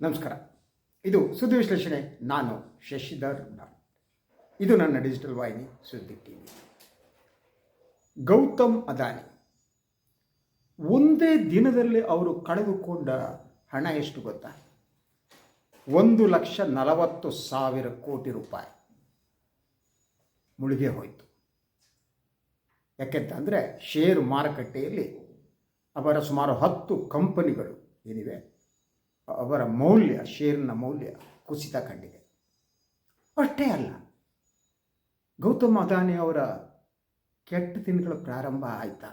ನಮಸ್ಕಾರ. ಇದು ಸುದ್ದಿ ವಿಶ್ಲೇಷಣೆ. ನಾನು ಶಶಿಧರ್ ಇದು ನನ್ನ ಡಿಜಿಟಲ್ ವಾಹಿನಿ ಸುದ್ದಿ ಟಿ ಗೌತಮ್ ಅದಾನಿ. ಒಂದೇ ದಿನದಲ್ಲಿ ಅವರು ಕಳೆದುಕೊಂಡ ಹಣ ಎಷ್ಟು ಗೊತ್ತಾ? ಒಂದು ಲಕ್ಷ ನಲವತ್ತು ಸಾವಿರ ಕೋಟಿ ರೂಪಾಯಿ. ಮುಳುಗೆ ಹೋಯಿತು. ಯಾಕೆಂತಂದರೆ ಷೇರು ಮಾರುಕಟ್ಟೆಯಲ್ಲಿ ಅವರ ಸುಮಾರು ಹತ್ತು ಕಂಪನಿಗಳು ಏನಿವೆ? ಅವರ ಮೌಲ್ಯ ಷೇರಿನ ಮೌಲ್ಯ ಕುಸಿತ ಕಂಡಿದೆ. ಅಷ್ಟೇ ಅಲ್ಲ, ಗೌತಮ್ ಅದಾನಿ ಅವರ ಕೆಟ್ಟ ದಿನಗಳ ಪ್ರಾರಂಭ ಆಯಿತಾ?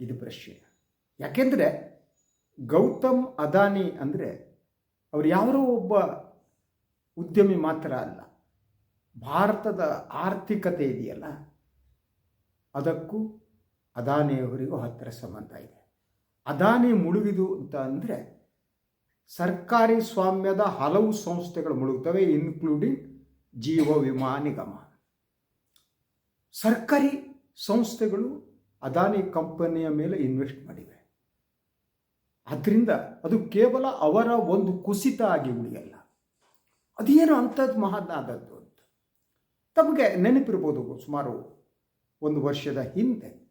ಇದು ಪ್ರಶ್ನೆ. ಯಾಕೆಂದರೆ ಗೌತಮ್ ಅದಾನಿ ಅಂದರೆ ಅವರು ಯಾರೋ ಒಬ್ಬ ಉದ್ಯಮಿ ಮಾತ್ರ ಅಲ್ಲ, ಭಾರತದ ಆರ್ಥಿಕತೆ ಇದೆಯಲ್ಲ, ಅದಕ್ಕೂ ಅದಾನಿಯವರಿಗೂ ಹತ್ತಿರ ಸಂಬಂಧ ಇದೆ. ಅದಾನಿ ಮುಳುಗಿದು ಅಂತ ಅಂದರೆ ಸರ್ಕಾರಿ ಸ್ವಾಮ್ಯದ ಹಲವು ಸಂಸ್ಥೆಗಳು ಮುಳುಗ್ತವೆ ಇನ್ಕ್ಲೂಡಿಂಗ್ ಜೀವ ವಿಮಾ ನಿಗಮ. ಸರ್ಕಾರಿ ಸಂಸ್ಥೆಗಳು ಅದಾನಿ ಕಂಪನಿಯ ಮೇಲೆ ಇನ್ವೆಸ್ಟ್ ಮಾಡಿವೆ. ಆದ್ದರಿಂದ ಅದು ಕೇವಲ ಅವರ ಒಂದು ಕುಸಿತ ಆಗಿ ಉಳಿಯಲ್ಲ. ಅದೇನು ಅಂಥದ್ದು ಮಹತ್ನಾದದ್ದು ಅಂತ. ತಮಗೆ ನೆನಪಿರ್ಬೋದು ಸುಮಾರು ಒಂದು ವರ್ಷದ ಹಿಂದೆ.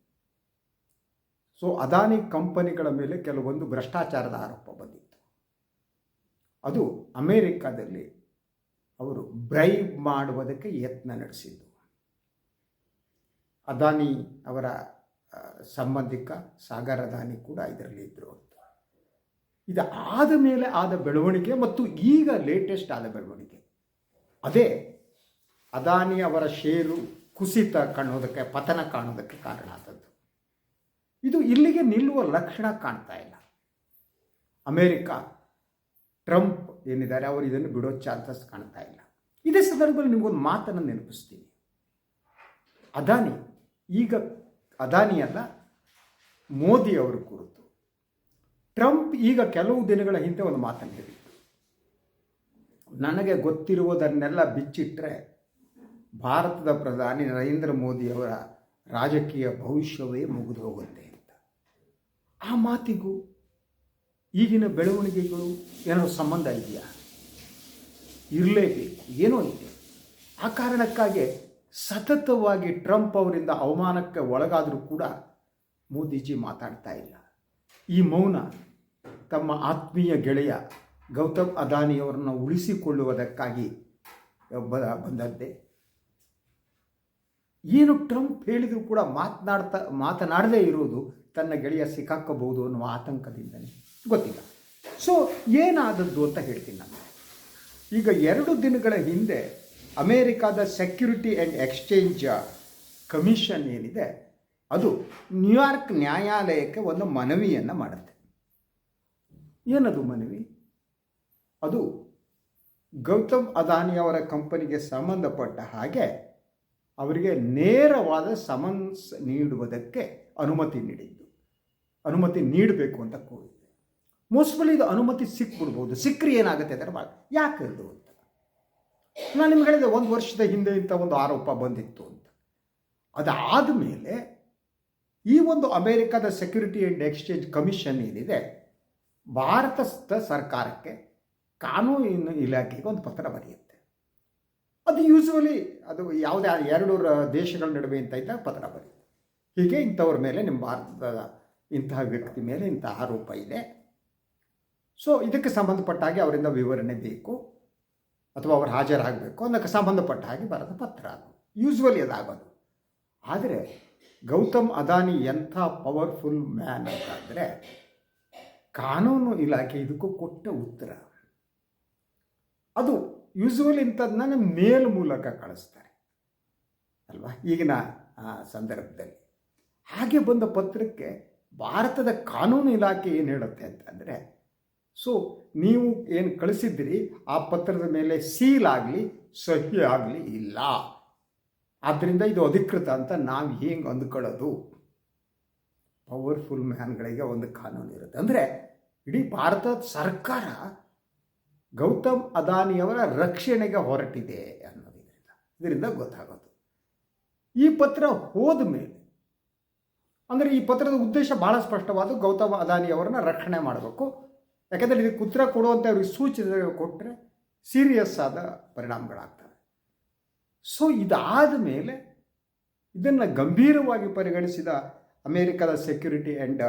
ಸೊ ಅದಾನಿ ಕಂಪನಿಗಳ ಮೇಲೆ ಕೆಲವೊಂದು ಭ್ರಷ್ಟಾಚಾರದ ಆರೋಪ ಬಂದಿತ್ತು. ಅದು ಅಮೇರಿಕಾದಲ್ಲಿ ಅವರು ಬ್ರೈಬ್ ಮಾಡುವುದಕ್ಕೆ ಯತ್ನ ನಡೆಸಿದ್ದು. ಅದಾನಿ ಅವರ ಸಂಬಂಧಿಕ ಸಾಗರ ಅದಾನಿ ಕೂಡ ಇದರಲ್ಲಿ ಇದ್ದರು ಅಂತ. ಇದು ಆದ ಮೇಲೆ ಆದ ಬೆಳವಣಿಗೆ ಮತ್ತು ಈಗ ಲೇಟೆಸ್ಟ್ ಆದ ಬೆಳವಣಿಗೆ. ಅದೇ ಅದಾನಿ ಅವರ ಷೇರು ಕುಸಿತ ಕಾಣೋದಕ್ಕೆ ಪತನ ಕಾಣೋದಕ್ಕೆ ಕಾರಣ ಆದದ್ದು. ಇದು ಇಲ್ಲಿಗೆ ನಿಲ್ಲುವ ಲಕ್ಷಣ ಕಾಣ್ತಾ ಇಲ್ಲ. ಅಮೇರಿಕ ಟ್ರಂಪ್ ಏನಿದ್ದಾರೆ ಅವರು ಇದನ್ನು ಬಿಡೋ ಚಾನ್ಸಸ್ ಕಾಣ್ತಾ ಇಲ್ಲ. ಇದೇ ಸಂದರ್ಭದಲ್ಲಿ ನಿಮಗೊಂದು ಮಾತನ್ನು ನೆನಪಿಸ್ತೀನಿ. ಅದಾನಿ, ಈಗ ಅದಾನಿ ಅಲ್ಲ, ಮೋದಿ ಅವರು ಕುರಿತು. ಟ್ರಂಪ್ ಈಗ ಕೆಲವು ದಿನಗಳ ಹಿಂದೆ ಒಂದು ಮಾತನ್ನು ಹೇಳಿದ್ರು. ನನಗೆ ಗೊತ್ತಿರುವುದನ್ನೆಲ್ಲ ಬಿಚ್ಚಿಟ್ಟರೆ ಭಾರತದ ಪ್ರಧಾನಿ ನರೇಂದ್ರ ಮೋದಿಯವರ ರಾಜಕೀಯ ಭವಿಷ್ಯವೇ ಮುಗಿದು ಹೋಗುತ್ತೆ. ಆ ಮಾತಿಗೂ ಈಗಿನ ಬೆಳವಣಿಗೆಗಳು ಏನೋ ಸಂಬಂಧ ಇದೆಯಾ? ಇರಲೇಬೇಕು, ಏನೋ ಇದೆ. ಆ ಕಾರಣಕ್ಕಾಗಿ ಸತತವಾಗಿ ಟ್ರಂಪ್ ಅವರಿಂದ ಅವಮಾನಕ್ಕೆ ಒಳಗಾದರೂ ಕೂಡ ಮೋದಿಜಿ ಮಾತಾಡ್ತಾ ಇಲ್ಲ. ಈ ಮೌನ ತಮ್ಮ ಆತ್ಮೀಯ ಗೆಳೆಯ ಗೌತಮ್ ಅದಾನಿಯವರನ್ನು ಉಳಿಸಿಕೊಳ್ಳುವುದಕ್ಕಾಗಿ ಬಂದದ್ದೇ. ಏನು ಟ್ರಂಪ್ ಹೇಳಿದರೂ ಕೂಡ ಮಾತನಾಡ್ತಾ, ಮಾತನಾಡದೇ ಇರುವುದು ತನ್ನ ಗೆಳೆಯ ಸಿಕ್ಕಾಕಬಹುದು ಅನ್ನುವ ಆತಂಕದಿಂದಲೇ ಗೊತ್ತಿಲ್ಲ. ಸೊ ಏನಾದದ್ದು ಅಂತ ಹೇಳ್ತೀನಿ ನಾನು. ಈಗ ಎರಡು ದಿನಗಳ ಹಿಂದೆ ಅಮೇರಿಕಾದ ಸೆಕ್ಯುರಿಟಿ ಆ್ಯಂಡ್ ಎಕ್ಸ್ಚೇಂಜ್ ಕಮಿಷನ್ ಏನಿದೆ, ಅದು ನ್ಯೂಯಾರ್ಕ್ ನ್ಯಾಯಾಲಯಕ್ಕೆ ಒಂದು ಮನವಿಯನ್ನು ಮಾಡುತ್ತೆ. ಏನದು ಮನವಿ? ಅದು ಗೌತಮ್ ಅದಾನಿ ಅವರ ಕಂಪನಿಗೆ ಸಂಬಂಧಪಟ್ಟ ಹಾಗೆ ಅವರಿಗೆ ನೇರವಾದ ಸಮನ್ಸ್ ನೀಡುವುದಕ್ಕೆ ಅನುಮತಿ ನೀಡಿದ್ದು. ಅನುಮತಿ ನೀಡಬೇಕು ಅಂತ ಕೋರಿದೆ. ಮೋಸ್ಟ್ಲಿ ಇದು ಅನುಮತಿ ಸಿಕ್ಬಿಡ್ಬೋದು. ಸಿಕ್ಕರೆ ಏನಾಗುತ್ತೆ ಅದರ ಭಾಳ ಯಾಕೆ ಇದು ಅಂತ. ನಾನು ನಿಮ್ಗೆ ಹೇಳಿದೆ, ಒಂದು ವರ್ಷದ ಹಿಂದೆ ಇಂಥ ಒಂದು ಆರೋಪ ಬಂದಿತ್ತು ಅಂತ. ಅದಾದ ಮೇಲೆ ಈ ಒಂದು ಅಮೇರಿಕಾದ ಸೆಕ್ಯೂರಿಟಿ ಆ್ಯಂಡ್ ಎಕ್ಸ್ಚೇಂಜ್ ಕಮಿಷನ್ ಏನಿದೆ ಭಾರತದ ಸರ್ಕಾರಕ್ಕೆ ಕಾನೂನು ಇಲಾಖೆಗೆ ಒಂದು ಪತ್ರ ಬರೆಯುತ್ತೆ. ಅದು ಯೂಸ್ವಲಿ ಅದು ಯಾವುದೇ ಎರಡು ದೇಶಗಳ ನಡುವೆ ಅಂತ ಇದ್ದಾಗ ಪತ್ರ ಬರೆಯುತ್ತೆ. ಹೀಗೆ ಇಂಥವ್ರ ಮೇಲೆ ನಿಮ್ಮ ಭಾರತದ ಇಂತಹ ವ್ಯಕ್ತಿ ಮೇಲೆ ಇಂತಹ ಆರೋಪ ಇದೆ. ಸೊ ಇದಕ್ಕೆ ಸಂಬಂಧಪಟ್ಟ ಹಾಗೆ ಅವರಿಂದ ವಿವರಣೆ ಬೇಕು. ಅಥವಾ ಅವರು ಹಾಜರಾಗಬೇಕು ಅದಕ್ಕೆ ಸಂಬಂಧಪಟ್ಟ ಹಾಗೆ ಬರೆದ ಪತ್ರ ಅದು. ಯೂಸ್ವಲಿ ಅದಾಗೋದು. ಆದರೆ, ಗೌತಮ್ ಅದಾನಿ ಎಂಥ ಪವರ್ಫುಲ್ ಮ್ಯಾನ್ ಅಂತಂದರೆ, ಕಾನೂನು ಇಲಾಖೆ ಇದಕ್ಕೂ ಕೊಟ್ಟ ಉತ್ತರ. ಅದು ಯೂಸ್ವಲಿ ಇಂಥದ್ದನ್ನ ಮೇಲ್ ಮೂಲಕ ಕಳಿಸ್ತಾರೆ. ಅಲ್ವಾ? ಈಗಿನ ಸಂದರ್ಭದಲ್ಲಿ. ಹಾಗೆ ಬಂದ ಪತ್ರಕ್ಕೆ ಭಾರತದ ಕಾನೂನು ಇಲಾಖೆ ಏನು ಹೇಳುತ್ತೆ ಅಂತಂದರೆ ಸೊ ನೀವು ಏನು ಕಳಿಸಿದ್ದೀರಿ, ಆ ಪತ್ರದ ಮೇಲೆ ಸೀಲ್ ಆಗಲಿ, ಸಹಿ ಆಗಲಿ ಇಲ್ಲ. ಆದ್ದರಿಂದ ಇದು ಅಧಿಕೃತ ಅಂತ ನಾವು ಹೆಂಗೆ ಅಂದ್ಕೊಳ್ಳೋದು? ಪವರ್ಫುಲ್ ಮ್ಯಾನ್ಗಳಿಗೆ ಒಂದು ಕಾನೂನು ಇರುತ್ತೆ. ಅಂದರೆ ಇಡೀ ಭಾರತದ ಸರ್ಕಾರ ಗೌತಮ್ ಅದಾನಿಯವರ ರಕ್ಷಣೆಗೆ ಹೊರಟಿದೆ ಅನ್ನೋದು ಇದರಿಂದ. ಇದರಿಂದ ಗೊತ್ತಾಗೋದು. ಈ ಪತ್ರ ಹೋದ ಮೇಲೆ ಅಂದರೆ ಈ ಪತ್ರದ ಉದ್ದೇಶ ಭಾಳ ಸ್ಪಷ್ಟವಾದ ಗೌತಮ್ ಅದಾನಿ ಅವರನ್ನ ರಕ್ಷಣೆ ಮಾಡಬೇಕು. ಯಾಕೆಂದರೆ ಇದಕ್ಕೆ ಉತ್ತರ ಕೊಡುವಂಥ ಅವ್ರಿಗೆ ಸೂಚನೆ ಕೊಟ್ಟರೆ ಸೀರಿಯಸ್ ಆದ ಪರಿಣಾಮಗಳಾಗ್ತವೆ. ಸೊ ಇದಾದ ಮೇಲೆ ಇದನ್ನು ಗಂಭೀರವಾಗಿ ಪರಿಗಣಿಸಿದ ಅಮೇರಿಕದ ಸೆಕ್ಯೂರಿಟಿ ಆ್ಯಂಡ್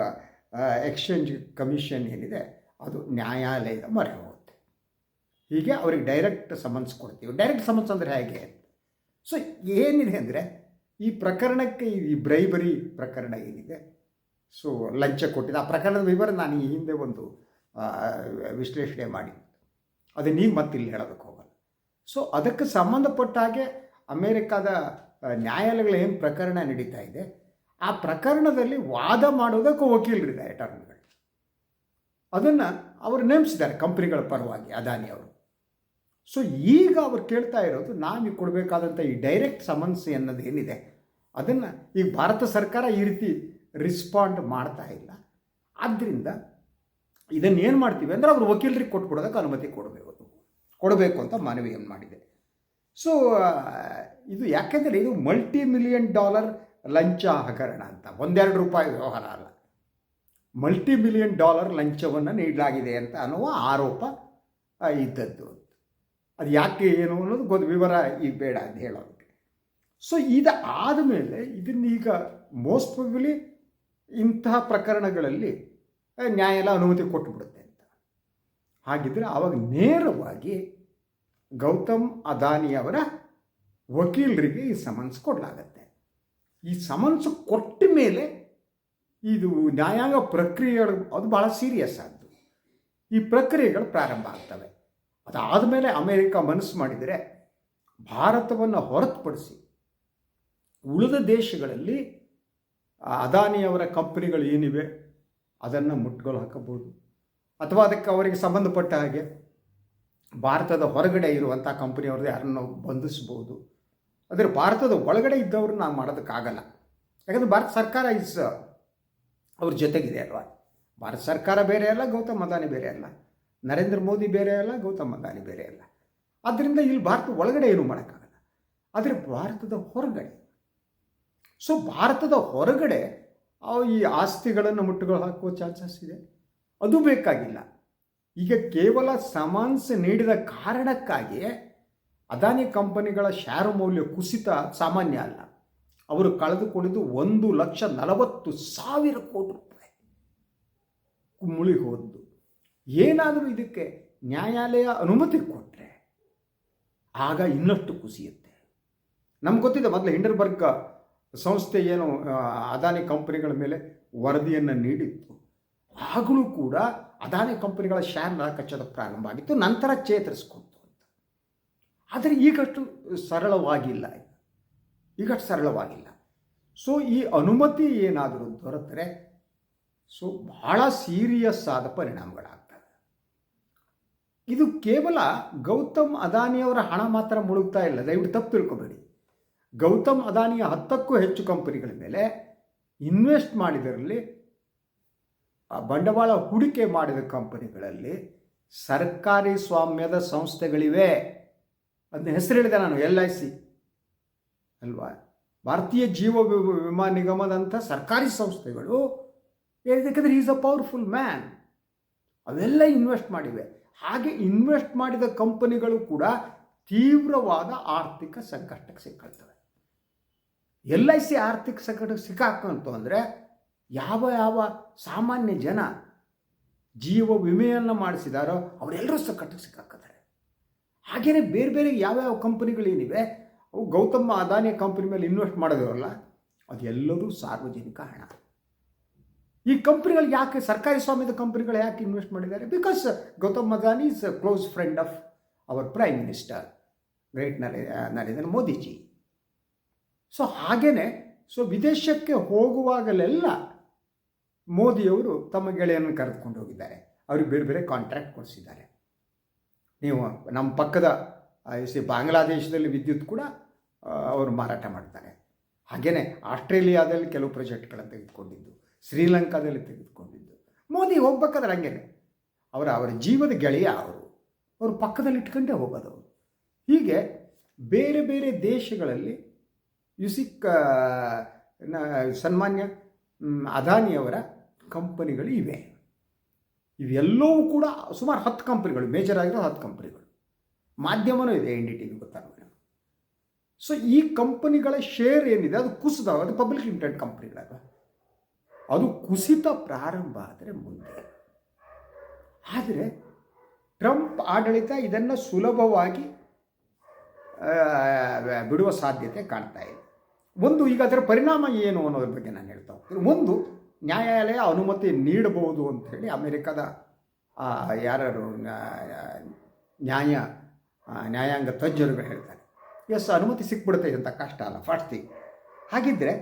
ಎಕ್ಸ್ಚೇಂಜ್ ಕಮಿಷನ್ ಏನಿದೆ, ಅದು ನ್ಯಾಯಾಲಯದ ಮೊರೆ ಹೋಗುತ್ತೆ ಹೀಗೆ ಅವ್ರಿಗೆ ಡೈರೆಕ್ಟ್ ಸಮನ್ಸ್ ಕೊಡ್ತೀವಿ. ಡೈರೆಕ್ಟ್ ಸಮನ್ಸ್ ಅಂದರೆ ಹೇಗೆ? ಸೊ ಏನಿದೆ ಅಂದರೆ ಈ ಪ್ರಕರಣಕ್ಕೆ ಈ ಬ್ರೈಬರಿ ಪ್ರಕರಣ ಏನಿದೆ? ಸೊ ಲಂಚ ಕೊಟ್ಟಿದ್ದು. ಆ ಪ್ರಕರಣದ ವಿವರ ನಾನು ಈ ಹಿಂದೆ ಒಂದು ವಿಶ್ಲೇಷಣೆ ಮಾಡಿ ಅದು ನೀವು ಮತ್ತೆ ಇಲ್ಲಿ ಹೇಳೋದಕ್ಕೆ ಹೋಗಲ್ಲ. ಸೊ ಅದಕ್ಕೆ ಸಂಬಂಧಪಟ್ಟ ಹಾಗೆ ಅಮೇರಿಕಾದ ನ್ಯಾಯಾಲಯಗಳು ನ್ಯಾಯಾಲಯಗಳ ಏನು ಪ್ರಕರಣ ನಡೀತಾ ಇದೆ, ಆ ಪ್ರಕರಣದಲ್ಲಿ ವಾದ ಮಾಡೋದಕ್ಕೆ ವಕೀಲರಿದೆ ಅಟಾರ್ನಿಗಳು ಅದನ್ನು ಅವರು ನೇಮಿಸಿದ್ದಾರೆ, ಕಂಪ್ನಿಗಳ ಪರವಾಗಿ, ಅದಾನಿ ಅವರು. ಸೊ ಈಗ ಅವ್ರು ಕೇಳ್ತಾ ಇರೋದು ನಾವು ಕೊಡಬೇಕಾದಂಥ ಈ ಡೈರೆಕ್ಟ್ ಸಮನ್ಸ್ ಅನ್ನೋದು ಏನಿದೆ? ಅದನ್ನು ಈಗ ಭಾರತ ಸರ್ಕಾರ ಈ ರೀತಿ ರಿಸ್ಪಾಂಡ್ ಮಾಡ್ತಾ ಇಲ್ಲ. ಆದ್ದರಿಂದ ಇದನ್ನು ಏನು ಮಾಡ್ತೀವಿ ಅಂದರೆ ಅವರು ವಕೀಲರಿಗೆ ಕೊಟ್ಬಿಡೋದಕ್ಕೆ ಅನುಮತಿ ಕೊಡಬೇಕು. ಕೊಡಬೇಕು ಅಂತ ಮನವಿಯನ್ನು ಮಾಡಿದೆ. ಸೊ ಇದು ಯಾಕೆಂದರೆ ಇದು ಮಲ್ಟಿ ಮಿಲಿಯನ್ ಡಾಲರ್ ಲಂಚ ಹಗರಣ ಅಂತ. ಒಂದೆರಡು ರೂಪಾಯಿ ವ್ಯವಹಾರ ಅಲ್ಲ. ಮಲ್ಟಿ ಮಿಲಿಯನ್ ಡಾಲರ್ ಲಂಚವನ್ನು ನೀಡಲಾಗಿದೆ ಅಂತ ಅನ್ನುವ ಆರೋಪ ಇದ್ದದ್ದು. ಅದು ಯಾಕೆ ಏನು ಅನ್ನೋದು ಗೊತ್ತು ವಿವರ ಈಗ ಬೇಡ ಅಂತ ಹೇಳೋದಕ್ಕೆ. ಸೊ ಇದು ಆದಮೇಲೆ ಇದನ್ನೀಗ ಮೋಸ್ಟ್ ಪ್ರಾಬಲಿ ಇಂತಹ ಪ್ರಕರಣಗಳಲ್ಲಿ ನ್ಯಾಯಾಲಯ ಅನುಮತಿ ಕೊಟ್ಟುಬಿಡುತ್ತೆ ಅಂತ. ಹಾಗಿದ್ರೆ ಆವಾಗ ನೇರವಾಗಿ ಗೌತಮ್ ಅದಾನಿಯವರ ವಕೀಲರಿಗೆ ಈ ಸಮನ್ಸ್ ಕೊಡಲಾಗತ್ತೆ. ಈ ಸಮನ್ಸ್ ಕೊಟ್ಟ ಮೇಲೆ ಇದು ನ್ಯಾಯಾಂಗ ಪ್ರಕ್ರಿಯೆಗಳು, ಅದು ಭಾಳ ಸೀರಿಯಸ್ ಆದ್ದು. ಈ ಪ್ರಕ್ರಿಯೆಗಳು ಪ್ರಾರಂಭ ಆಗ್ತವೆ. ಅದಾದಮೇಲೆ ಅಮೇರಿಕ ಮನಸ್ಸು ಮಾಡಿದರೆ ಭಾರತವನ್ನು ಹೊರತುಪಡಿಸಿ ಉಳಿದ ದೇಶಗಳಲ್ಲಿ ಅದಾನಿಯವರ ಕಂಪ್ನಿಗಳು ಏನಿವೆ ಅದನ್ನು ಮುಟ್ಗೋಲು ಹಾಕಬಹುದು. ಅಥವಾ ಅದಕ್ಕೆ ಅವರಿಗೆ ಸಂಬಂಧಪಟ್ಟ ಹಾಗೆ ಭಾರತದ ಹೊರಗಡೆ ಇರುವಂಥ ಕಂಪ್ನಿಯವ್ರದ್ದು ಯಾರನ್ನು ಬಂಧಿಸ್ಬೋದು. ಆದರೆ ಭಾರತದ ಒಳಗಡೆ ಇದ್ದವ್ರನ್ನ ನಾವು ಮಾಡೋದಕ್ಕಾಗಲ್ಲ. ಯಾಕಂದರೆ ಭಾರತ ಸರ್ಕಾರ ಇಸ್, ಅವ್ರ ಜೊತೆಗಿದೆ ಅಲ್ವಾ? ಭಾರತ ಸರ್ಕಾರ ಬೇರೆ ಅಲ್ಲ, ಗೌತಮ್ ಅದಾನಿ ಬೇರೆ ಅಲ್ಲ. ನರೇಂದ್ರ ಮೋದಿ ಬೇರೆ ಅಲ್ಲ, ಗೌತಮ್ ಅದಾನಿ ಬೇರೆ ಅಲ್ಲ. ಆದ್ದರಿಂದ ಇಲ್ಲಿ ಭಾರತ ಒಳಗಡೆ ಏನೂ ಮಾಡೋಕ್ಕಾಗಲ್ಲ? ಆದರೆ ಭಾರತದ ಹೊರಗಡೆ. ಸೊ ಭಾರತದ ಹೊರಗಡೆ ಈ ಆಸ್ತಿಗಳನ್ನು ಮುಟ್ಟುಗಳು ಹಾಕುವ ಚಾನ್ಸಸ್ ಇದೆ. ಅದು ಬೇಕಾಗಿಲ್ಲ. ಈಗ ಕೇವಲ ಸಮಾನ್ಸ್ ನೀಡಿದ ಕಾರಣಕ್ಕಾಗಿಯೇ ಅದಾನಿ ಕಂಪನಿಗಳ ಷೇರು ಮೌಲ್ಯ ಕುಸಿತ ಸಾಮಾನ್ಯ ಅಲ್ಲ. ಅವರು ಕಳೆದುಕೊಂಡಿದ್ದು ಒಂದು ಲಕ್ಷ ನಲವತ್ತು ಸಾವಿರ ಕೋಟಿ ರೂಪಾಯಿ. ಮುಳುಗಿ ಹೋದ್ದು. ಏನಾದರೂ ಇದಕ್ಕೆ ನ್ಯಾಯಾಲಯ ಅನುಮತಿ ಕೊಟ್ಟರೆ ಆಗ ಇನ್ನಷ್ಟು ಕುಸಿಯುತ್ತೆ. ನಮ್ಗೆ ಗೊತ್ತಿದೆ, ಮೊದಲು ಹಿಂಡರ್ಬರ್ಗ್ ಸಂಸ್ಥೆ ಏನು ಅದಾನಿ ಕಂಪನಿಗಳ ಮೇಲೆ ವರದಿಯನ್ನು ನೀಡಿತ್ತು. ಆಗಲೂ ಕೂಡ ಅದಾನಿ ಕಂಪನಿಗಳ ಶ್ಯಾನ್ ಕಚ್ಚೋದು ಪ್ರಾರಂಭ ಆಗಿತ್ತು, ನಂತರ ಚೇತರಿಸ್ಕೊಂತು ಅಂತ. ಆದರೆ ಈಗಷ್ಟು ಸರಳವಾಗಿಲ್ಲ ಈಗ ಈಗಷ್ಟು ಸರಳವಾಗಿಲ್ಲ. ಸೊ, ಈ ಅನುಮತಿ ಏನಾದರೂ ದೊರೆತರೆ, ಸೊ, ಬಹಳ ಸೀರಿಯಸ್ ಆದ ಪರಿಣಾಮಗಳಾಗ್ತವೆ. ಇದು ಕೇವಲ ಗೌತಮ್ ಅದಾನಿಯವರ ಹಣ ಮಾತ್ರ ಮುಳುಗ್ತಾ ಇಲ್ಲ. ದಯವಿಟ್ಟು ತಪ್ಪು ತಿಳ್ಕೊಬೇಡಿ. ಗೌತಮ್ ಅದಾನಿಯ ಹತ್ತಕ್ಕೂ ಹೆಚ್ಚು ಕಂಪನಿಗಳ ಮೇಲೆ ಇನ್ವೆಸ್ಟ್ ಮಾಡಿದರಲ್ಲಿ, ಆ ಬಂಡವಾಳ ಹೂಡಿಕೆ ಮಾಡಿದ ಕಂಪನಿಗಳಲ್ಲಿ ಸರ್ಕಾರಿ ಸ್ವಾಮ್ಯದ ಸಂಸ್ಥೆಗಳಿವೆ ಅದನ್ನ ಹೆಸರು ಹೇಳಿದೆ ನಾನು, ಎಲ್ ಐ ಸಿ. ಅಲ್ವಾ? ಭಾರತೀಯ ಜೀವ ವಿಮಾ ನಿಗಮದಂಥ ಸರ್ಕಾರಿ ಸಂಸ್ಥೆಗಳು ಯಾಕಂದರೆ ಈಸ್ ಅ ಪವರ್ಫುಲ್ ಮ್ಯಾನ್ ಅವೆಲ್ಲ ಇನ್ವೆಸ್ಟ್ ಮಾಡಿವೆ. ಹಾಗೆ ಇನ್ವೆಸ್ಟ್ ಮಾಡಿದ ಕಂಪನಿಗಳು ಕೂಡ ತೀವ್ರವಾದ ಆರ್ಥಿಕ ಸಂಕಷ್ಟಕ್ಕೆ ಸಿಕ್ಕೊಳ್ತವೆ ಎಲ್ ಐ ಸಿ ಆರ್ಥಿಕ ಸಂಕಟಕ್ಕೆ ಸಿಕ್ಕಾಕಂತು ಅಂದರೆ ಯಾವ ಯಾವ ಸಾಮಾನ್ಯ ಜನ ಜೀವ ವಿಮೆಯನ್ನು ಮಾಡಿಸಿದಾರೋ ಅವರೆಲ್ಲರೂ ಸಂಕಟಕ್ಕೆ ಸಿಕ್ಕಾಕ್ತಾರೆ ಹಾಗೆಯೇ ಬೇರೆ ಬೇರೆ ಯಾವ್ಯಾವ ಕಂಪನಿಗಳೇನಿವೆ ಅವು ಗೌತಮ್ ಅದಾನಿ ಕಂಪನಿ ಮೇಲೆ ಇನ್ವೆಸ್ಟ್ ಮಾಡಿದವರಲ್ಲ ಅದೆಲ್ಲರೂ ಸಾರ್ವಜನಿಕ ಹಣ. ಈ ಕಂಪ್ನಿಗಳು ಯಾಕೆ, ಸರ್ಕಾರಿ ಸ್ವಾಮ್ಯದ ಕಂಪ್ನಿಗಳು ಯಾಕೆ ಇನ್ವೆಸ್ಟ್ ಮಾಡಿದ್ದಾರೆ? Because Gautam Adani is close friend of our prime minister great Nare Narendra Modiji so ಹಾಗೇ ಸೊ ವಿದೇಶಕ್ಕೆ ಹೋಗುವಾಗಲೆಲ್ಲ ಮೋದಿಯವರು ತಮ್ಮ ಗೆಳೆಯನ್ನು ಕರೆದುಕೊಂಡು ಹೋಗಿದ್ದಾರೆ. ಅವ್ರಿಗೆ ಬೇರೆ ಬೇರೆ ಕಾಂಟ್ರಾಕ್ಟ್ ಕೊಡಿಸಿದ್ದಾರೆ. ನೀವು ನಮ್ಮ ಪಕ್ಕದ ಸಿ ಬಾಂಗ್ಲಾದೇಶದಲ್ಲಿ ವಿದ್ಯುತ್ ಕೂಡ ಅವರು ಮಾರಾಟ ಮಾಡ್ತಾರೆ. ಹಾಗೆಯೇ ಆಸ್ಟ್ರೇಲಿಯಾದಲ್ಲಿ ಕೆಲವು ಪ್ರಾಜೆಕ್ಟ್ಗಳನ್ನು ತೆಗೆದುಕೊಂಡಿದ್ದು. ಶ್ರೀಲಂಕಾದಲ್ಲಿ ತೆಗೆದುಕೊಂಡಿದ್ದು. ಮೋದಿ ಹೋಗ್ಬೇಕಾದ್ರೆ ಹಂಗೇನೆ. ಅವರ ಅವರ ಜೀವದ ಗೆಳೆಯ ಅವರು. ಅವರು ಪಕ್ಕದಲ್ಲಿ ಇಟ್ಕೊಂಡೇ ಹೋಗೋದು. ಅವರು ಹೀಗೆ ಬೇರೆ ಬೇರೆ ದೇಶಗಳಲ್ಲಿ ಯುಸಿಕ್ ಸನ್ಮಾನ್ಯ ಅದಾನಿಯವರ ಕಂಪನಿಗಳು ಇವೆ. ಇವೆಲ್ಲವೂ ಕೂಡ ಸುಮಾರು ಹತ್ತು ಕಂಪ್ನಿಗಳು, ಮೇಜರ್ ಆಗಿರೋ ಹತ್ತು ಕಂಪ್ನಿಗಳು. ಮಾಧ್ಯಮನೂ ಇದೆ ಎನ್ ಡಿ ಟಿ ವಿ ಗೊತ್ತಾಗಲ್ಲ ಸೊ ಈ ಕಂಪನಿಗಳ ಶೇರ್ ಏನಿದೆ? ಅದು ಕುಸಿದಾವ ಅದು ಪಬ್ಲಿಕ್ ಲಿಮಿಟೆಡ್ ಕಂಪ್ನಿಗಳಲ್ಲ ಅದು ಕುಸಿತ ಪ್ರಾರಂಭ ಆದರೆ ಮುಂದೆ. ಆದರೆ ಟ್ರಂಪ್ ಆಡಳಿತ ಇದನ್ನು ಸುಲಭವಾಗಿ ಬಿಡುವ ಸಾಧ್ಯತೆ ಕಾಣ್ತಾ ಇದೆ. ಒಂದು, ಈಗ ಅದರ ಪರಿಣಾಮ ಏನು ಅನ್ನೋದ್ರ ಬಗ್ಗೆ ನಾನು ಹೇಳ್ತಾ ಹೋಗ್ತೀನಿ. ಒಂದು, ನ್ಯಾಯಾಲಯ ಅನುಮತಿ ನೀಡಬಹುದು ಅಂತ ಹೇಳಿ ಅಮೆರಿಕದ ಯಾರು ನ್ಯಾಯ ನ್ಯಾಯಾಂಗ ತಜ್ಞರುಗಳು ಹೇಳ್ತಾರೆ. ಎಸ್, ಅನುಮತಿ ಸಿಕ್ಬಿಡುತ್ತೆ ಅಂತ ಕಷ್ಟ ಅಲ್ಲ, ಫಸ್ಟ್. ಥಿಂಗ್ ಹಾಗಿದ್ದರೆ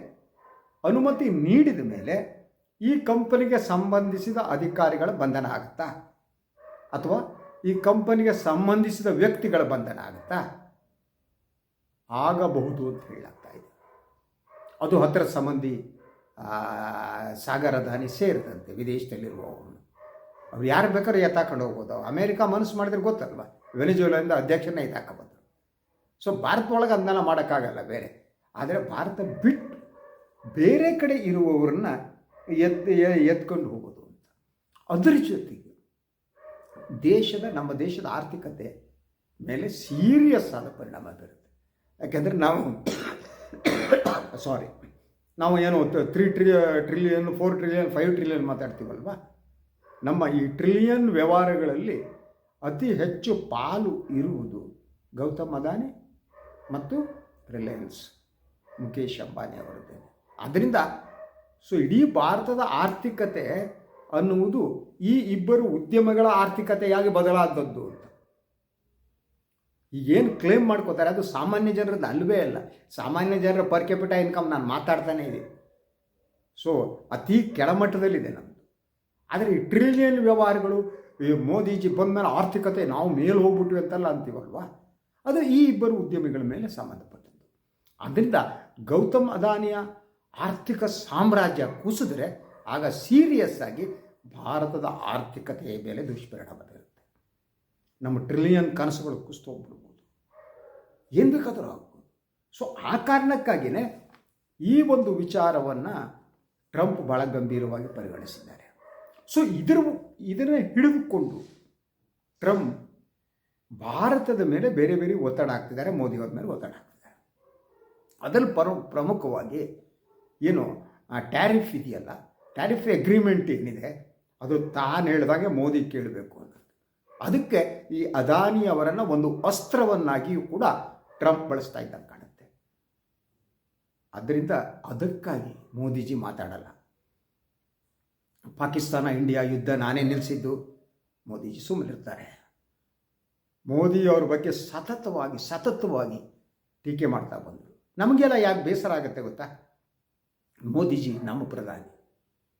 ಅನುಮತಿ ನೀಡಿದ ಮೇಲೆ ಈ ಕಂಪನಿಗೆ ಸಂಬಂಧಿಸಿದ ಅಧಿಕಾರಿಗಳ ಬಂಧನ ಆಗುತ್ತಾ? ಅಥವಾ ಈ ಕಂಪನಿಗೆ ಸಂಬಂಧಿಸಿದ ವ್ಯಕ್ತಿಗಳ ಬಂಧನ ಆಗುತ್ತಾ? ಆಗಬಹುದು ಅಂತ ಹೇಳಾಗ್ತಾ ಇದೆ. ಅದು ಹತ್ತಿರ ಸಂಬಂಧಿ ಸಾಗರ ದಾನಿ ಸೇರಿದಂತೆ ವಿದೇಶದಲ್ಲಿರುವವನು. ಅವ್ರು ಯಾರು ಬೇಕಾದ್ರೂ ಎತ್ತಾಕೊಂಡು ಹೋಗ್ಬೋದು. ಅಮೇರಿಕ ಮನಸ್ಸು ಮಾಡಿದ್ರೆ ಗೊತ್ತಲ್ವ? ವೆನಿಜುವೆಲಿಂದ ಅಧ್ಯಕ್ಷನೇ ಎತ್ತಾಕಬಂದರು ಸೊ ಭಾರತದೊಳಗೆ ಅದನ್ನೆಲ್ಲ ಮಾಡೋಕ್ಕಾಗಲ್ಲ ಬೇರೆ. ಆದರೆ ಭಾರತ ಬಿಟ್ಟು ಬೇರೆ ಕಡೆ ಇರುವವರನ್ನ ಎತ್ ಎತ್ಕೊಂಡು ಹೋಗೋದು ಅಂತ. ಅದರ ಜೊತೆಗೆ ದೇಶದ, ನಮ್ಮ ದೇಶದ ಆರ್ಥಿಕತೆ ಮೇಲೆ ಸೀರಿಯಸ್ ಆದ ಪರಿಣಾಮ ಬೀರುತ್ತೆ. ಯಾಕೆಂದರೆ ನಾವು ಸಾರಿ ನಾವು ಏನು ತ್ರೀ ಟ್ರಿ trillion four trillion five trillion ಮಾತಾಡ್ತೀವಲ್ವ? ನಮ್ಮ ಈ ಟ್ರಿಲಿಯನ್ ವ್ಯವಹಾರಗಳಲ್ಲಿ ಅತಿ ಹೆಚ್ಚು ಪಾಲು ಇರುವುದು ಗೌತಮ್ ಅದಾನಿ ಮತ್ತು ರಿಲಯನ್ಸ್. ಮುಖೇಶ್ ಅಂಬಾನಿ ಅವರದ್ದೇ ಅದರಿಂದ ಸೊ ಇಡೀ ಭಾರತದ ಆರ್ಥಿಕತೆ ಅನ್ನುವುದು ಈ ಇಬ್ಬರು ಉದ್ಯಮಗಳ ಆರ್ಥಿಕತೆಯಾಗಿ ಬದಲಾದದ್ದು ಅಂತ. ಈಗೇನು ಕ್ಲೇಮ್ ಮಾಡ್ಕೋತಾರೆ ಅದು ಸಾಮಾನ್ಯ ಜನರದ್ದು ಅಲ್ವೇ ಅಲ್ಲ. ಸಾಮಾನ್ಯ ಜನರ ಪರ್ ಇನ್ಕಮ್ ನಾನು ಮಾತಾಡ್ತಾನೆ ಇದೆ ಸೊ ಅತಿ ಕೆಳಮಟ್ಟದಲ್ಲಿದೆ ನಮ್ಮದು ಆದರೆ ಈ ಟ್ರಿಲಿಯನ್ ವ್ಯವಹಾರಗಳು, ಈ ಮೋದಿಜಿ ಬಂದ ಮೇಲೆ ಆರ್ಥಿಕತೆ ನಾವು ಮೇಲೆ ಹೋಗ್ಬಿಟ್ವಿ ಅಂತಲ್ಲ ಅಂತೀವಲ್ವಾ? ಅದು ಈ ಇಬ್ಬರು ಉದ್ಯಮಿಗಳ ಮೇಲೆ ಸಂಬಂಧಪಟ್ಟದ್ದು. ಅದರಿಂದ ಗೌತಮ್ ಅದಾನಿಯ ಆರ್ಥಿಕ ಸಾಮ್ರಾಜ್ಯ ಕುಸಿದ್ರೆ ಆಗ ಸೀರಿಯಸ್ ಆಗಿ ಭಾರತದ ಆರ್ಥಿಕತೆಯ ಮೇಲೆ ದುಷ್ಪರಿಣಾಮ ಬೀರುತ್ತೆ. ನಮ್ಮ ಟ್ರಿಲಿಯನ್ ಕನಸುಗಳು ಕುಸಿದು ಹೋಗ್ಬಿಡ್ಬೋದು. ಏನು ಬೇಕಾದರೂ ಆಗ್ಬೋದು. ಸೊ ಆ ಕಾರಣಕ್ಕಾಗಿಯೇ ಈ ಒಂದು ವಿಚಾರವನ್ನು ಟ್ರಂಪ್ ಭಾಳ ಗಂಭೀರವಾಗಿ ಪರಿಗಣಿಸಿದ್ದಾರೆ. ಸೊ ಇದರ ಇದನ್ನು ಹಿಡಿದುಕೊಂಡು ಟ್ರಂಪ್ ಭಾರತದ ಮೇಲೆ ಬೇರೆ ಬೇರೆ ಒತ್ತಡ ಹಾಕ್ತಿದ್ದಾರೆ ಮೋದಿಯವ್ರ ಮೇಲೆ ಒತ್ತಡ ಹಾಕ್ತಿದ್ದಾರೆ. ಅದರಲ್ಲಿ ಪರ ಪ್ರಮುಖವಾಗಿ ಏನು, ಆ ಟ್ಯಾರಿಫ್ ಇದೆಯಲ್ಲ? ಟ್ಯಾರಿಫ್ ಅಗ್ರಿಮೆಂಟ್ ಏನಿದೆ? ಅದು ತಾನು ಹೇಳಿದಾಗೆ ಮೋದಿ ಕೇಳಬೇಕು ಅನ್ನೋದು. ಅದಕ್ಕೆ ಈ ಅದಾನಿ ಅವರನ್ನು ಒಂದು ಅಸ್ತ್ರವನ್ನಾಗಿಯೂ ಕೂಡ ಟ್ರಂಪ್ ಬಳಸ್ತಾ ಇದ್ದಂಗೆ ಕಾಣುತ್ತೆ. ಅದರಿಂದ ಅದಕ್ಕಾಗಿ ಮೋದಿಜಿ ಮಾತಾಡಲ್ಲ. ಪಾಕಿಸ್ತಾನ, ಇಂಡಿಯಾ ಯುದ್ಧ ನಾನೇ ನಿಲ್ಲಿಸಿದ್ದು ಮೋದಿಜಿ ಸುಮ್ಮನಿರ್ತಾರೆ ಮೋದಿ ಅವ್ರ ಬಗ್ಗೆ ಸತತವಾಗಿ ಸತತವಾಗಿ ಟೀಕೆ ಮಾಡ್ತಾ ಬಂದರು. ನಮಗೆಲ್ಲ ಯಾಕೆ ಬೇಸರ ಆಗುತ್ತೆ ಗೊತ್ತಾ? ಮೋದಿಜಿ ನಮ್ಮ ಪ್ರಧಾನಿ.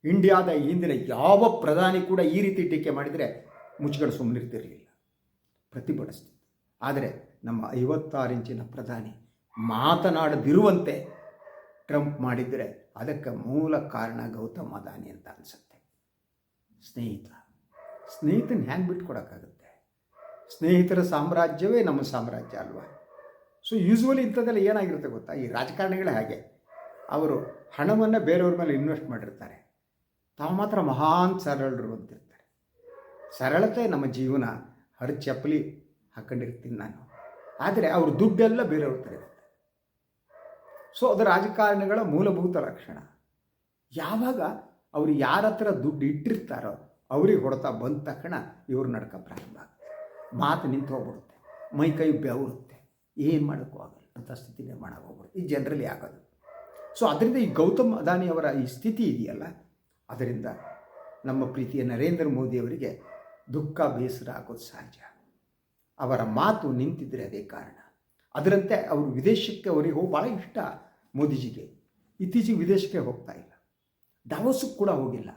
ಇಂಡಿಯಾದ ಹಿಂದಿನ ಯಾವ ಪ್ರಧಾನಿ ಕೂಡ ಈ ರೀತಿ ಟೀಕೆ ಮಾಡಿದರೆ ಮುಚ್ಚುಗಡೆ ಸುಮ್ಮನಿರ್ತಿರಲಿಲ್ಲ ಪ್ರತಿಭಟಿಸ್ತಿತ್ತು ಆದರೆ ನಮ್ಮ ಐವತ್ತಾರು ಇಂಚಿನ ಪ್ರಧಾನಿ ಮಾತನಾಡದಿರುವಂತೆ ಟ್ರಂಪ್ ಮಾಡಿದರೆ ಅದಕ್ಕೆ ಮೂಲ ಕಾರಣ ಗೌತಮ್ ಅದಾನಿ ಅಂತ ಅನಿಸುತ್ತೆ. ಸ್ನೇಹಿತ. ಸ್ನೇಹಿತನ ಹ್ಯಾಂಗೆ ಬಿಟ್ಕೊಡೋಕ್ಕಾಗುತ್ತೆ? ಸ್ನೇಹಿತರ ಸಾಮ್ರಾಜ್ಯವೇ ನಮ್ಮ ಸಾಮ್ರಾಜ್ಯ ಅಲ್ವಾ? ಸೊ ಯೂಸ್ವಲಿ ಇಂಥದ್ದೆಲ್ಲ ಏನಾಗಿರುತ್ತೆ ಗೊತ್ತಾ? ಈ ರಾಜಕಾರಣಿಗಳೇ ಹಾಗೆ. ಅವರು ಹಣವನ್ನು ಬೇರೆಯವ್ರ ಮೇಲೆ ಇನ್ವೆಸ್ಟ್ ಮಾಡಿರ್ತಾರೆ. ತಾವು ಮಾತ್ರ ಮಹಾನ್ ಸರಳರು ಅಂತಿರ್ತಾರೆ. ಸರಳತೆ ನಮ್ಮ ಜೀವನ ಹರ ಚಪ್ಪಲಿ ಹಾಕೊಂಡಿರ್ತೀನಿ ನಾನು. ಆದರೆ ಅವ್ರ ದುಡ್ಡೆಲ್ಲ ಬೇರೆಯವ್ರ ಥರ ಇರುತ್ತೆ. ಸೊ ಅದು ರಾಜಕಾರಣಿಗಳ ಮೂಲಭೂತ ಲಕ್ಷಣ. ಯಾವಾಗ ಅವರು ಯಾರ ಹತ್ರ ದುಡ್ಡು ಇಟ್ಟಿರ್ತಾರೋ ಅವ್ರಿಗೆ ಹೊಡೆತ ಬಂದ ತಕ್ಷಣ ಇವ್ರು ನಡ್ಕ ಪ್ರಾರಂಭ ಆಗುತ್ತೆ. ಮಾತು ನಿಂತು ಹೋಗ್ಬಿಡುತ್ತೆ. ಮೈ ಕೈ ಬೆವರುತ್ತೆ. ಏನು ಮಾಡೋಕ್ಕೂ ಆಗಲ್ಲ. ಅಂಥ ಸ್ಥಿತಿ ನಿರ್ಮಾಣ ಆಗೋಗ್ಬಿಡುತ್ತೆ. ಈ ಜನರಲ್ಲಿ ಆಗೋದು ಸೊ ಅದರಿಂದ ಈ ಗೌತಮ್ ಅದಾನಿ ಅವರ ಈ ಸ್ಥಿತಿ ಇದೆಯಲ್ಲ? ಅದರಿಂದ ನಮ್ಮ ಪ್ರೀತಿಯ ನರೇಂದ್ರ ಮೋದಿಯವರಿಗೆ ದುಃಖ, ಬೇಸರ ಆಗೋದು ಸಹಜ. ಅವರ ಮಾತು ನಿಂತಿದ್ದರೆ ಅದೇ ಕಾರಣ. ಅದರಂತೆ ಅವರು ವಿದೇಶಕ್ಕೆ ಅವರಿಗೆ ಹೋಗಿ ಭಾಳ ಇಷ್ಟ ಮೋದಿಜಿಗೆ. ಇತ್ತೀಚೆಗೆ ವಿದೇಶಕ್ಕೆ ಹೋಗ್ತಾ ಇಲ್ಲ. ಡಾವೋಸಕ್ಕೆ ಕೂಡ ಹೋಗಿಲ್ಲ.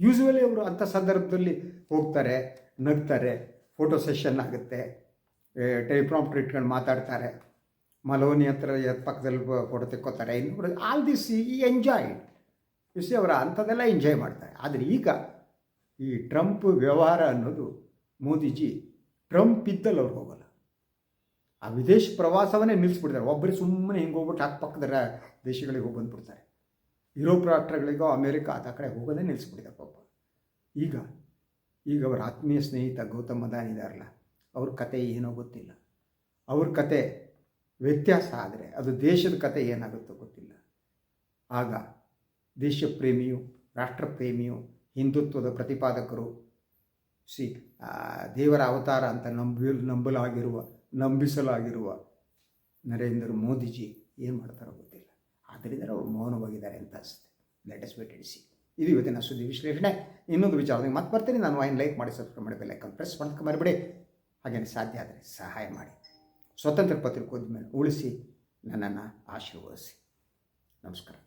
ಯೂಸ್ವಲಿ ಅವರು ಅಂಥ ಸಂದರ್ಭದಲ್ಲಿ ಹೋಗ್ತಾರೆ, ನಗ್ತಾರೆ, ಫೋಟೋ ಸೆಷನ್ ಆಗುತ್ತೆ ಟೆಲಿಪ್ರಾಂಪ್ಟರ್ ಇಟ್ಕೊಂಡು ಮಾತಾಡ್ತಾರೆ. ಮಲೋನಿ ಹತ್ರ ಪಕ್ಕದಲ್ಲಿ ಫೋಟೋ ತೆಕ್ಕೋತಾರೆ ಇನ್ನೊಬ್ರು ಆಲ್ ದಿಸ್ ಈ ಎಂಜಾಯ್ ಇಸಿ ಅವರ ಅಂಥದ್ದೆಲ್ಲ ಎಂಜಾಯ್ ಮಾಡ್ತಾರೆ. ಆದರೆ ಈಗ ಈ ಟ್ರಂಪ್ ವ್ಯವಹಾರ ಅನ್ನೋದು ಮೋದಿಜಿ ಟ್ರಂಪ್ ಇದ್ದಲ್ಲಿ ಅವ್ರು ಹೋಗಲ್ಲ. ಆ ವಿದೇಶ ಪ್ರವಾಸವನ್ನೇ ನಿಲ್ಲಿಸ್ಬಿಡ್ತಾರೆ ಒಬ್ಬರೇ ಸುಮ್ಮನೆ ಹಿಂಗೆ ಹೋಗ್ಬಿಟ್ಟು ಅಕ್ಕ ಪಕ್ಕದ ದೇಶಗಳಿಗೆ ಹೋಗಿ ಬಂದ್ಬಿಡ್ತಾರೆ. ಯುರೋಪ್ ರಾಷ್ಟ್ರಗಳಿಗೋ, ಅಮೇರಿಕಾ ಆ ಕಡೆ ಹೋಗೋದೇ ನಿಲ್ಲಿಸ್ಬಿಟ್ಟಿದ್ದಾರೆ ಪಾಪ. ಈಗ ಈಗ ಅವರ ಆತ್ಮೀಯ ಸ್ನೇಹಿತ ಗೌತಮ್ ಅದಾನಿದಾರಲ್ಲ ಅವ್ರ ಕತೆ ಏನೋ ಗೊತ್ತಿಲ್ಲ. ಅವ್ರ ಕತೆ ವ್ಯತ್ಯಾಸ ಆದರೆ ಅದು ದೇಶದ ಕತೆ ಏನಾಗುತ್ತೋ ಗೊತ್ತಿಲ್ಲ. ಆಗ ದೇಶಪ್ರೇಮಿಯು, ರಾಷ್ಟ್ರಪ್ರೇಮಿಯು, ಹಿಂದುತ್ವದ ಪ್ರತಿಪಾದಕರು, ಸಿ ದೇವರ ಅವತಾರ ಅಂತ ನಂಬಿ, ನಂಬಲಾಗಿರುವ, ನಂಬಿಸಲಾಗಿರುವ ನರೇಂದ್ರ ಮೋದಿಜಿ ಏನು ಮಾಡ್ತಾರೋ ಗೊತ್ತಿಲ್ಲ. ಆದ್ದರಿಂದ ಅವರು ಮೌನವಾಗಿದ್ದಾರೆ ಅಂತ ಅನಿಸುತ್ತೆ. ಲೆಟ್ ಎಸ್ ವೇಟ್ ಇಡಿಸಿ ಇದು ಇವತ್ತಿನ ಸುದ್ದಿ ವಿಶ್ಲೇಷಣೆ. ಇನ್ನೊಂದು ವಿಚಾರದಲ್ಲಿ ಮತ್ತೆ ಬರ್ತೀನಿ. ನಾನು ವಾಯಿನ್ ಲೈಕ್ ಮಾಡಿ ಸಬ್ಸ್ಕ್ರೈಬ್ ಮಾಡಿ ಬೆಲ್ಲೈಕನ್ ಪ್ರೆಸ್ ಮಾಡ್ಕೊಂಡು ಹಾಗೇನೆ ಸಾಧ್ಯ ಆದರೆ ಸಹಾಯ ಮಾಡಿ. ಸ್ವತಂತ್ರ ಪತ್ರಿಕೋದ್ಯಮ ಉಳಿಸಿ ನನ್ನನ್ನು ಆಶೀರ್ವದಿಸಿ. ನಮಸ್ಕಾರ.